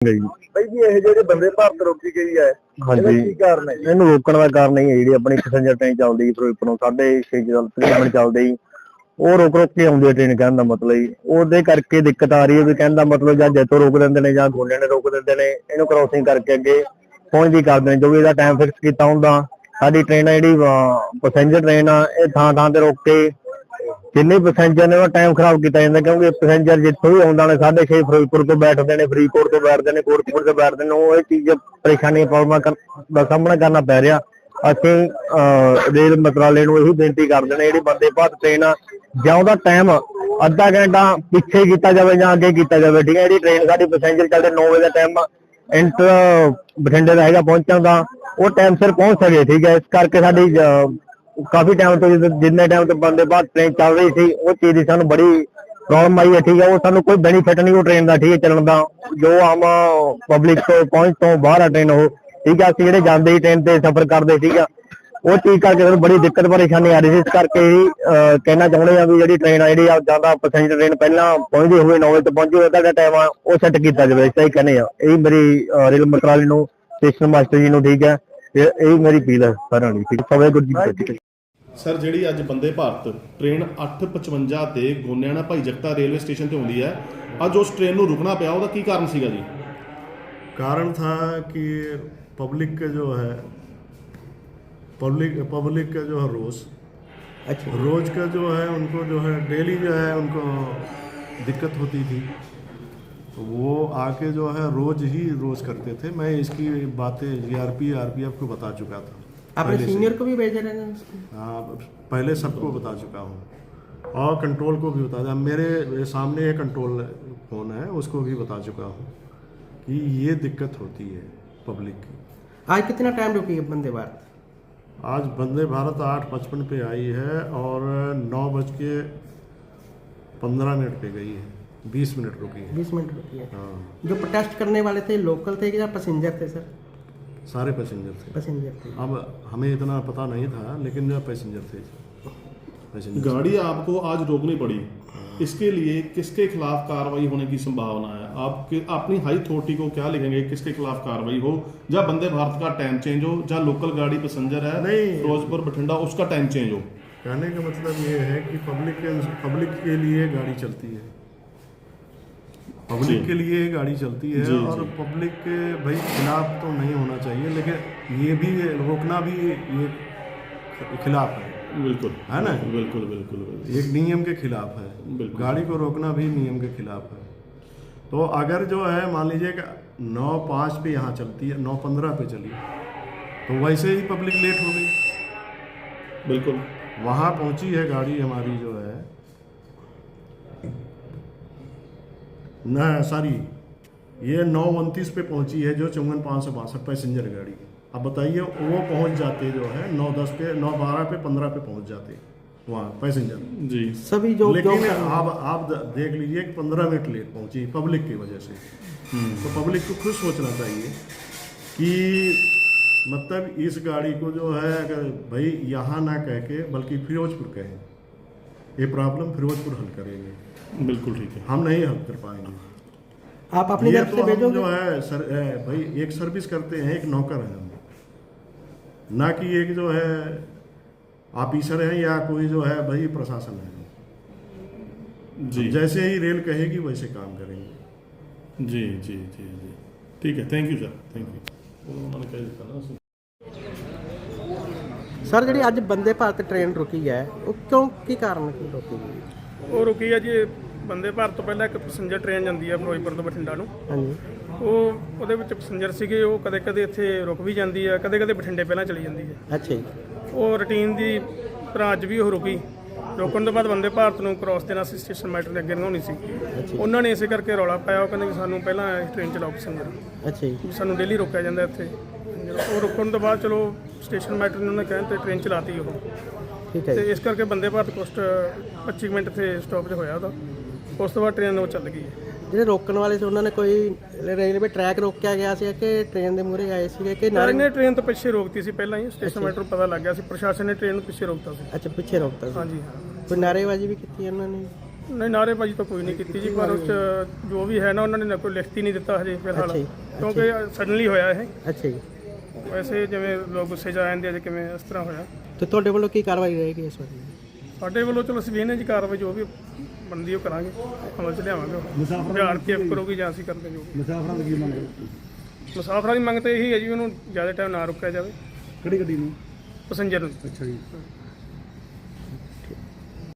ਬਈ ਜੀ ਇਹ ਜਿਹੜੇ ਬੰਦੇ ਭਾਰਤ ਰੋਕੀ ਗਈ ਹੈ ਇਹਦਾ ਹਾਂਜੀ। ਕੀ ਕਾਰਨ ਹੈ ਜੀ? ਇਹਨੂੰ ਰੋਕਣ ਦਾ ਕਾਰਨ ਇਹ ਹੈ ਜਿਹੜੀ ਆਪਣੀ ਪੈਸੇਂਜਰ ਟ੍ਰੇਨ ਚੱਲਦੀ ਹੈ ਫਿਰੋਜ਼ਪੁਰੋਂ ਛੇ ਚੱਲ ਤਕਰੀਬਨ ਚੱਲਦੀ ਜੀ ਉਹ ਰੁਕ ਰੁਕ ਕੇ ਆਉਂਦੀ ਹੈ ਟ੍ਰੇਨ ਕਹਿਣ ਦਾ ਮਤਲਬ ਜੀ ਉਹਦੇ ਕਰਕੇ ਦਿੱਕਤ ਆ ਰਹੀ ਹੈ ਵੀ ਕਹਿਣ ਦਾ ਮਤਲਬ ਜਾਂ ਜੈਤੋ ਰੋਕ ਦਿੰਦੇ ਨੇ ਜਾਂ ਗੋਲੇ ਨੇ ਰੋਕ ਦਿੰਦੇ ਨੇ ਇਹਨੂੰ ਕ੍ਰਾਸਿੰਗ ਕਰਕੇ ਅੱਗੇ ਪਹੁੰਚਦੀ ਕਰਦੇ ਨੇ ਜੋ ਵੀ ਇਹਦਾ ਟਾਈਮ ਫਿਕਸ ਕੀਤਾ ਹੁੰਦਾ ਸਾਡੀ ਟ੍ਰੇਨ ਆ ਜਿਹੜੀ ਪੈਸੇਂਜਰ ਟ੍ਰੇਨ ਆ ਇਹ ਥਾਂ ਥਾਂ ਤੇ ਰੁਕ ਕੇ ਜਿੰਨੇ ਪੈਸੇਂਜਰ ਨੇ ਉਹ ਟਾਈਮ ਖਰਾਬ ਕੀਤਾ ਜਾਂਦਾ ਕਿਉਂਕਿ ਪੈਸੇਂਜਰ ਜਿੱਥੋਂ ਵੀ ਆਉਂਦਾ ਨੇ 6:30 ਫਿਰੋਜ਼ਪੁਰ ਤੋਂ ਬੈਠਦੇ ਨੇ, ਫਰੀਦਕੋਟ ਤੋਂ ਬੈਠਦੇ ਨੇ ਕੋਟਪੁਰ ਤੋਂ ਬੈਠਦੇ ਨੇ, ਉਹ ਇਹ ਚੀਜ਼ ਪਰੇਸ਼ਾਨੀ ਪ੍ਰੋਬਲਮਾਂ ਦਾ ਸਾਹਮਣਾ ਕਰਨਾ ਪੈ ਰਿਹਾ। ਅਸੀਂ ਰੇਲ ਮੰਤਰਾਲੇ ਨੂੰ ਇਹੀ ਬੇਨਤੀ ਕਰਦੇ ਨੇ, ਜਿਹੜੀ ਬੰਦੇ ਭਾਰਤ ਟ੍ਰੇਨ ਆ, ਜਾਂ ਉਹਦਾ ਟਾਈਮ ਅੱਧਾ ਘੰਟਾ ਪਿੱਛੇ ਕੀਤਾ ਜਾਵੇ ਜਾਂ ਅੱਗੇ ਕੀਤਾ ਜਾਵੇ, ਠੀਕ ਹੈ, ਜਿਹੜੀ ਟ੍ਰੇਨ ਸਾਡੀ ਪੈਸੇਂਜਰ ਚੱਲਦੇ 9 ਵਜੇ ਦਾ ਟਾਈਮ ਇੰਟਰ ਬਠਿੰਡੇ ਦਾ ਹੈਗਾ ਪਹੁੰਚਣ ਦਾ, ਉਹ ਟਾਈਮ ਸਿਰ ਪਹੁੰਚ ਸਕੇ, ਠੀਕ ਹੈ, ਇਸ ਕਰਕੇ ਸਾਡੀ ਕਾਫੀ ਟਾਈਮ ਤੋਂ ਜਿੱਦ- ਜਿੰਨੇ ਟਾਈਮ ਤੋਂ ਬੰਦੇ ਬਾਅਦ ਟ੍ਰੇਨ ਚੱਲ ਰਹੀ ਸੀ ਉਹ ਚੀਜ਼ ਦੀ ਸਾਨੂੰ ਬੜੀ ਪ੍ਰੋਬਲਮ ਆਈ ਹੈ ਠੀਕ ਹੈ ਉਹ ਸਾਨੂੰ ਕੋਈ ਬੈਨੀਫਿਟ ਨਹੀਂ ਉਹ ਟ੍ਰੇਨ ਦਾ ਠੀਕ ਹੈ ਚੱਲਣ ਦਾ। ਜੋ ਆਮ ਪਬਲਿਕ ਤੋਂ ਪਹੁੰਚ ਤੋਂ ਬਾਹਰ ਆ ਟ੍ਰੇਨ ਉਹ ਠੀਕ ਹੈ ਅਸੀਂ ਜਿਹੜੇ ਜਾਂਦੇ ਹੀ ਟ੍ਰੇਨ ਤੇ ਸਫ਼ਰ ਕਰਦੇ ਠੀਕ ਆ ਉਹ ਚੀਜ਼ ਕਰਕੇ ਸਾਨੂੰ ਬੜੀ ਦਿੱਕਤ ਪਰੇਸ਼ਾਨੀ ਆ ਰਹੀ ਸੀ ਇਸ ਕਰਕੇ ਹੀ ਅਹ, ਕਹਿਣਾ ਚਾਹੁੰਦੇ ਆ ਵੀ ਜਿਹੜੀ ਟ੍ਰੇਨ ਆ ਜਿਹੜੀ ਆ ਜ਼ਿਆਦਾ ਪੈਸੇਂਜਰ ਟ੍ਰੇਨ ਪਹਿਲਾਂ ਪਹੁੰਚਦੀ ਹੋਵੇ 9 ਵਜੇ ਤੋਂ ਪਹੁੰਚੀ ਹੋਵੇ ਜਿਹੜਾ ਟਾਈਮ ਆ ਉਹ ਸੈੱਟ ਕੀਤਾ ਜਾਵੇ ਇਸ ਤਰ੍ਹਾਂ ਹੀ ਕਹਿੰਦੇ ਆ। ਇਹ ਮੇਰੀ ਅਹ, ਰੇਲ ਮੰਤਰਾਲੇ ਨੂੰ ਸਟੇਸ਼ਨ ਮਾਸਟਰ ਜੀ ਨੂੰ ਠੀਕ ਹੈ ਇਹ ਇਹ ਮੇਰੀ ਅਪੀਲ ਹੈ ਸਾਰਿਆਂ ਨੂੰ ਠੀਕ ਹੈ ਸਭੇ ਗੁਰੂ ਜੀ ਸਰ ਜਿਹੜੀ ਅੱਜ ਬੰਦੇ ਭਾਰਤ ਟ੍ਰੇਨ 855 ਤੇ ਗੋਨਿਆਣਾ ਭਾਈ ਜਗਤਾ ਰੇਲਵੇ ਸਟੇਸ਼ਨ ਤੇ ਆਉਂਦੀ ਹੈ ਅੱਜ ਉਸ ਟ੍ਰੇਨ ਨੂੰ ਰੁਕਣਾ ਪਿਆ ਉਹਦਾ ਕੀ ਕਾਰਨ ਸੀਗਾ ਜੀ कारण था कि पब्लिक का जो है पब्लिक पब्लिक का जो है रोज़ अच्छा रोज़ का जो है उनको जो है डेली जो है उनको दिक्कत होती थी तो वो आके जो है रोज़ ही रोज़ करते थे मैं इसकी बातें जीआरपी आरपीएफ को बता चुका था आपने सीनियर को भी भेजा रहे हैं हाँ पहले सबको बता चुका हूँ। और कंट्रोल को भी बता दिया मेरे सामने एक कंट्रोल फ़ोन है उसको भी बता चुका हूँ कि ये दिक्कत होती है पब्लिक की। आज कितना टाइम रुकी है बंदे भारत? आज वंदे भारत आठ पचपन पे आई है और नौ बज के पंद्रह मिनट पे गई है। बीस मिनट रुकी है। बीस मिनट रुकी है। हाँ। जो प्रोटेस्ट करने वाले थे लोकल थे या पैसेंजर थे सर सारे पैसेंजर थे। पैसेंजर थे। अब हमें इतना पता नहीं था लेकिन जो पैसेंजर थे पैसेंजर। गाड़ी आपको आज रोकनी पड़ी। इसके लिए किसके खिलाफ कार्रवाई होने की संभावना है? आपके अपनी हाई अथॉरिटी को क्या लिखेंगे? किसके खिलाफ कार्रवाई हो? या बंदे भारत का टाइम चेंज हो या लोकल गाड़ी पैसेंजर है नहीं। फिरोजपुर बठिंडा उसका टाइम चेंज हो। कहने का मतलब ये है कि पब्लिक के पब्लिक के लिए गाड़ी चलती है। पब्लिक के लिए गाड़ी चलती है जी, और पब्लिक के भाई खिलाफ तो नहीं होना चाहिए लेकिन ये भी रोकना भी ये खिलाफ है। बिल्कुल। है ना? बिल्कुल बिल्कुल बिल्कुल। एक नियम के खिलाफ है। गाड़ी को रोकना भी नियम के खिलाफ है। तो अगर जो है मान लीजिए कि नौ पाँच पे यहाँ चलती है नौ पंद्रह पे चली तो वैसे ही पब्लिक लेट हो गई। बिल्कुल। वहाँ पहुँची है गाड़ी हमारी जो है न सॉरी ये नौ उनतीस पे पहुँची है जो चौवन पाँच सौ बासठ पैसेंजर गाड़ी। अब बताइए वो पहुँच जाते जो है नौ दस पे नौ बारह पे पंद्रह पे पहुँच जाते वहाँ पैसेंजर। जी। सभी जो जो लेकिन आप आप देख लीजिए कि पंद्रह मिनट लेट पहुँची पब्लिक की वजह से। तो पब्लिक को खुद सोचना चाहिए कि मतलब इस गाड़ी को जो है अगर भाई यहाँ ना कह के बल्कि फिरोजपुर कहें। ये प्रॉब्लम फिरोजपुर हल करेंगे। बिल्कुल ठीक है। हम नहीं हल कर पाएँगे। आप अपने घर से तो भेजो जो है सर भाई एक सर्विस करते हैं एक नौकर हैं हम। ना कि एक जो है ऑफिसर हैं या कोई जो है भाई प्रशासन है। जी। जैसे ही रेल कहेगी वैसे काम करेंगे। जी जी जी जी। ठीक है thank you sir thank you उन्होंने कह दिया ना ਸਰ ਜਿਹੜੀ ਅੱਜ ਬੰਦੇ ਭਾਰਤ ਟ੍ਰੇਨ ਰੁਕੀ ਹੈ ਉਹ ਕਿਉਂ ਕੀ ਕਾਰਨ ਕੀ ਰੁਕੀ ਗਈ ਉਹ ਰੁਕੀ ਹੈ ਜੀ ਬੰਦੇ ਭਾਰਤ ਤੋਂ ਪਹਿਲਾਂ ਇੱਕ ਪੈਸੇਂਜਰ ਟ੍ਰੇਨ ਜਾਂਦੀ ਹੈ ਫਿਰੋਜ਼ਪੁਰ ਤੋਂ ਬਠਿੰਡਾ ਨੂੰ। ਹਾਂਜੀ। ਉਹ ਉਹਦੇ ਵਿੱਚ ਪੈਸੇਂਜਰ ਸੀਗੇ ਉਹ ਕਦੇ ਕਦੇ ਇੱਥੇ ਰੁਕ ਵੀ ਜਾਂਦੀ ਹੈ ਕਦੇ ਕਦੇ ਬਠਿੰਡੇ ਪਹਿਲਾਂ ਚਲੀ ਜਾਂਦੀ ਹੈ। ਅੱਛਾ ਜੀ। ਉਹ ਰੁਟੀਨ ਦੀ ਤਰ੍ਹਾਂ ਅੱਜ ਵੀ ਉਹ ਰੁਕੀ। ਰੁਕਣ ਤੋਂ ਬਾਅਦ ਬੰਦੇ ਭਾਰਤ ਨੂੰ ਕ੍ਰਾਸ ਦੇਣਾ ਸੀ ਸਟੇਸ਼ਨ ਮੈਟਰ ਦੇ ਅੱਗੇ ਲੰਘਾਉਣੀ ਸੀ। ਉਹਨਾਂ ਨੇ ਇਸੇ ਕਰਕੇ ਰੌਲਾ ਪਾਇਆ ਉਹ ਕਹਿੰਦੇ ਵੀ ਸਾਨੂੰ ਪਹਿਲਾਂ ਟ੍ਰੇਨ ਚਲਾਓ ਪੈਸੇਂਜਰ ਅੱਛਾ ਜੀ। ਸਾਨੂੰ ਡੇਲੀ ਰੋਕਿਆ ਜਾਂਦਾ ਇੱਥੇ। ਉਹ ਰੁਕਣ ਤੋਂ ਬਾਅਦ ਚਲੋ ਸਟੇਸ਼ਨ ਮੈਟਰ ਨੇ ਉਹਨੇ ਕਹਿਣ ਤੇ ਟ੍ਰੇਨ ਚਲਾਤੀ ਉਹ। ਠੀਕ ਹੈ ਤੇ ਜੀ। ਇਸ ਕਰਕੇ ਬੰਦੇ ਭਾਰਤ ਕੋਸਟ 25 ਮਿੰਟ ਤੇ ਸਟਾਪ 'ਚ ਹੋਇਆ ਉਹਦਾ। ਉਸ ਤੋਂ ਬਾਅਦ ਟ੍ਰੇਨ ਉਹ ਚੱਲ ਗਈ। ਜਿਹੜੇ ਰੋਕਣ ਵਾਲੇ ਸੀ ਉਹਨਾਂ ਨੇ ਕੋਈ ਰੇਲਵੇ ਟਰੈਕ ਰੋਕਿਆ ਗਿਆ ਸੀ ਕਿ ਟ੍ਰੇਨ ਦੇ ਮੂਹਰੇ ਆਏ ਸੀਗੇ ਕਿ ਨਾਰੇ ਨਾਰੇ ਨੇ ਟ੍ਰੇਨ ਤੋਂ ਪਿੱਛੇ ਰੋਕਤੀ ਸੀ ਪਹਿਲਾਂ ਹੀ ਸਟੇਸ਼ਨ ਮੈਟਰ ਪਤਾ ਲੱਗ ਗਿਆ ਸੀ ਪ੍ਰਸ਼ਾਸਨ ਨੇ ਟ੍ਰੇਨ ਨੂੰ ਪਿੱਛੇ ਰੋਕਤਾ ਸੀ। ਅੱਛਾ ਪਿੱਛੇ ਰੋਕਤਾ ਸੀ। ਹਾਂਜੀ। ਹਾਂ ਕੋਈ ਨਾਰੇਬਾਜ਼ੀ ਵੀ ਕੀਤੀ ਉਹਨਾਂ ਨੇ? ਨਹੀਂ ਨਾਅਰੇਬਾਜ਼ੀ ਤਾਂ ਕੋਈ ਨਹੀਂ ਕੀਤੀ ਜੀ ਪਰ ਉਸ 'ਚ ਜੋ ਵੀ ਹੈ ਨਾ ਉਹਨਾਂ ਨੇ ਨਾ ਕੋਈ ਲਿਖਤ ਨਹੀਂ ਦਿੱਤਾ ਹਜੇ ਫਿਲਹਾਲ। ਜੀ, ਕਿਉਂਕਿ ਸਡਨਲੀ ਹੋਇਆ ਇਹ। ਅੱਛਾ ਜੀ। ਵੈਸੇ ਜਿਵੇਂ ਲੋਕ ਗੁੱਸੇ 'ਚ ਆ ਜਾਂਦੇ ਆ ਜੇ ਕਿਵੇਂ ਇਸ ਤਰ੍ਹਾਂ ਹੋਇਆ। ਤੇ ਤੁਹਾਡੇ ਵੱਲੋਂ ਕੀ ਕਾਰਵਾਈ ਰਹੇਗੀ ਇਸ ਵਾਰ? ਸਾਡੇ ਵੱਲੋਂ ਚਲੋ ਅਸੀਂ ਵੇਖਨੇ ਜੀ ਕਾਰਵਾਈ ਜੋ ਵੀ ਬਣਦੀ ਉਹ ਕਰਾਂਗੇ ਅਮਲ 'ਚ ਲਿਆਵਾਂਗੇ ਧਿਆਨ ਕੇ ਕਰੋਗੀ ਜਾਂ ਅਸੀਂ ਕਰਦੇ ਜੋ ਮੁਸਾਫਰਾਂ ਦੀ ਕੀ ਮੰਗ? ਮੁਸਾਫਰਾਂ ਦੀ ਮੰਗ ਤਾਂ ਇਹੀ ਹੈ ਜੀ ਉਹਨੂੰ ਜ਼ਿਆਦਾ ਟਾਈਮ ਨਾ ਰੁਕਿਆ ਜਾਵੇ। ਕਿਹੜੀ ਗੱਡੀ ਨੂੰ? ਪੈਸੇਂਜਰ ਨੂੰ। ਅੱਛਾ ਜੀ।